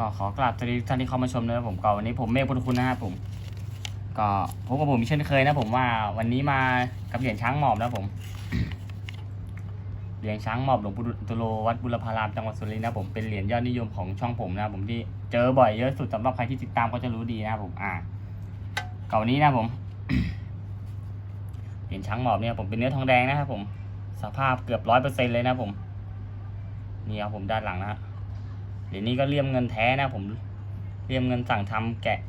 ก็ขอกราบสวัสดีทุกท่านที่เข้ามาชมนะครับผมก็วันนี้ผมเมฆพุทธคุณนะครับผม ก็พบกับผมเช่นเคยนะผมว่าวันนี้มากับเหรียญช้างหมอบนะผมเหรียญช้างหมอบหลวงปู่ตุโลวัดบุรพารามจังหวัดสุรินทร์นะผมเป็นเหรียญยอดนิยมของช่องผมนะผมที่เจอบ่อยเยอะสุดสำหรับใครที่ติดตามก็จะรู้ดีนะผมอ่าเก่านี้นะผมเหรียญช้างหมอบเนี่ยผมเป็นเนื้อทองแดงนะครับผมสภาพเกือบร้อยเปอร์เซ็นเลยนะผมนี่ครับผมด้านหลังนะฮะ เหรียญนี้ก็เลี่ยมเงินแท้นะผมเลี่ยมเงินสั่งทำแกะ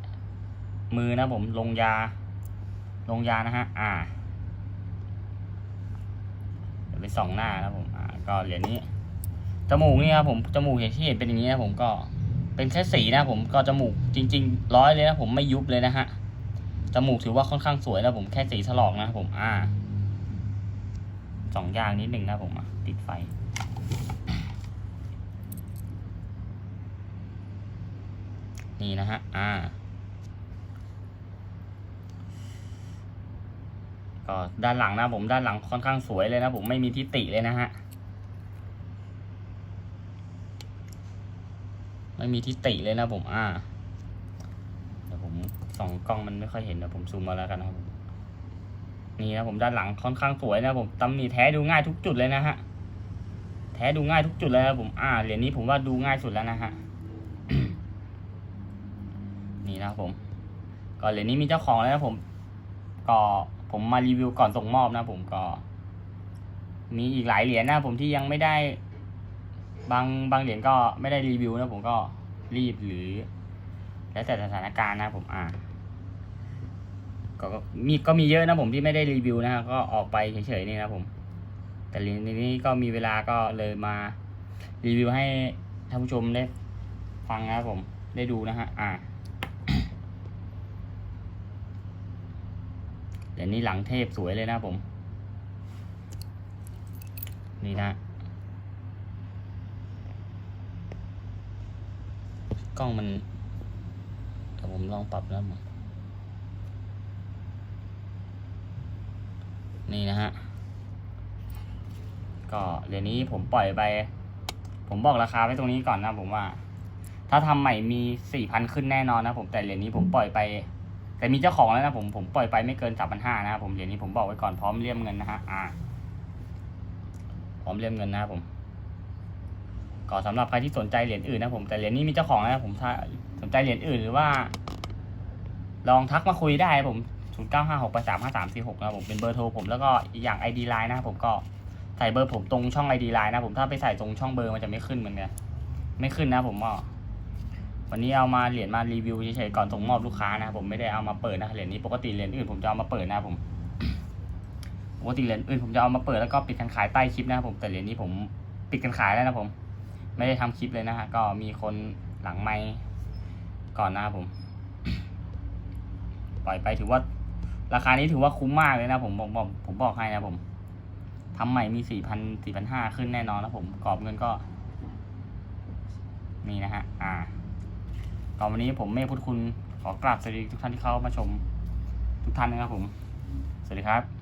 มือนะผมลงยา ลงยานะฮะอ่าเดี๋ยวไปส่องหน้านะผมอ่าก็เหรียญนี้จมูกนี่ครับผมจมูกเห็นที่เห็นเป็นอย่างนี้นะผมก็เป็นแค่สีนะผมก็จมูกจริง ๆ ร้อยเลยนะผมไม่ยุบเลยนะฮะจมูกถือว่าค่อนข้างสวยนะผมแค่สีถลอกนะผมอ่าสองอย่างนิดหนึ่งนะผมอะติดไฟ นี่นะฮะ อ่า ก็ด้านหลังนะผมด้านหลังค่อนข้างสวยเลยนะผมไม่มีทิติเลยนะฮะ ไม่มีทิติเลยนะผม อ่า เดี๋ยวผมส่องกล้องมันไม่ค่อยเห็นเดี๋ยวผมซูมมาแล้วกันนะครับผมนี่นะผมด้านหลังค่อนข้างสวยนะผมตำหนิแท้ดูง่ายทุกจุดเลยนะฮะ แท้ดูง่ายทุกจุดเลยนะผม อ่า เหรียญนี้ผมว่าดูง่ายสุดแล้วนะฮะ นี่นะครับผมก่อนเหรียญนี้มีเจ้าของแล้วนะผมก็ผมมารีวิวก่อนส่งมอบนะผมก็ มีอีกหลายเหรียญนะผมที่ยังไม่ได้ บางบางเหรียญก็ไม่ได้รีวิวนะผมก็รีบหรือ แล้วแต่สถานการณ์นะผมอ่าก็ก็มีก็มีเยอะนะผมที่ไม่ได้รีวิวนะฮะก็ออกไปเฉยๆนี่นะผม แต่เหรียญนี้ก็มีเวลาก็เลยมารีวิวให้ท่านผู้ชมได้ฟังนะครับผมได้ดูนะฮะอ่า เดี๋ยวนี้หลังเทพสวยเลยนะผม นี่นะ กล้องมันเดี๋ยวผมลองปรับแล้วผมนี่นะฮะ ก็เดี๋ยวนี้ผมปล่อยไป ผมบอกราคาไว้ตรงนี้ก่อนนะผมว่า ถ้าทำใหม่มีสี่พันขึ้นแน่นอนนะผมแต่เหรียญนี้ผมปล่อยไป แต่มีเจ้าของแล้วนะผมผมปล่อยไปไม่เกินสามพันห้านะครับผมเหรียญนี้ผมบอกไว้ก่อนพร้อมเลี่ยมเงินนะฮะอ่า พร้อมเลี่ยมเงินนะครับผมก็สำหรับใครที่สนใจเหรียญอื่นนะผมแต่เหรียญนี้มีเจ้าของแล้วนะผมถ้าสนใจเหรียญอื่นหรือว่า ลองทักมาคุยได้ผมศูนย์เก้าห้าหกแปดสามห้าสามสี่หกนะผมเป็นเบอร์โทรผมแล้วก็อีกอย่าง ID Line นะครับผมก็ใส่เบอร์ผมตรงช่อง ID Line นะผมถ้าไปใส่ตรงช่องเบอร์มันจะไม่ขึ้นเหมือนกันไม่ขึ้นนะผมก็ วันนี้เอามาเหรียญมารีวิวเฉยๆก่อนส่งมอบลูกค้านะครับผมไม่ได้เอามาเปิดนะเหรียญนี้ปกติเหรียญอื่นผมจะเอามาเปิดนะผมปกติเหรียญอื่นผมจะเอามาเปิดแล้วก็ปิดการขายใต้คลิปนะครับผมแต่เหรียญนี้ผมปิดการขายแล้วนะผม ไม่ได้ทำคลิปเลยนะฮะก็มีคนหลังไมค์ก่อนนะครับผม ปล่อยไปถือว่า ราคานี้ถือว่าคุ้มมากเลยนะผมบอกบอกผมบอกให้นะผมทำใหม่มีสี่พันสี่พันห้าขึ้นแน่นอนนะผมกรอบเงินก็นี่นะฮะ อ่า ก็วันนี้ผมเมฆพุทธคุณขอกราบสวัสดีทุกท่านที่เข้ามาชมทุกท่านนะครับผม สวัสดีครับ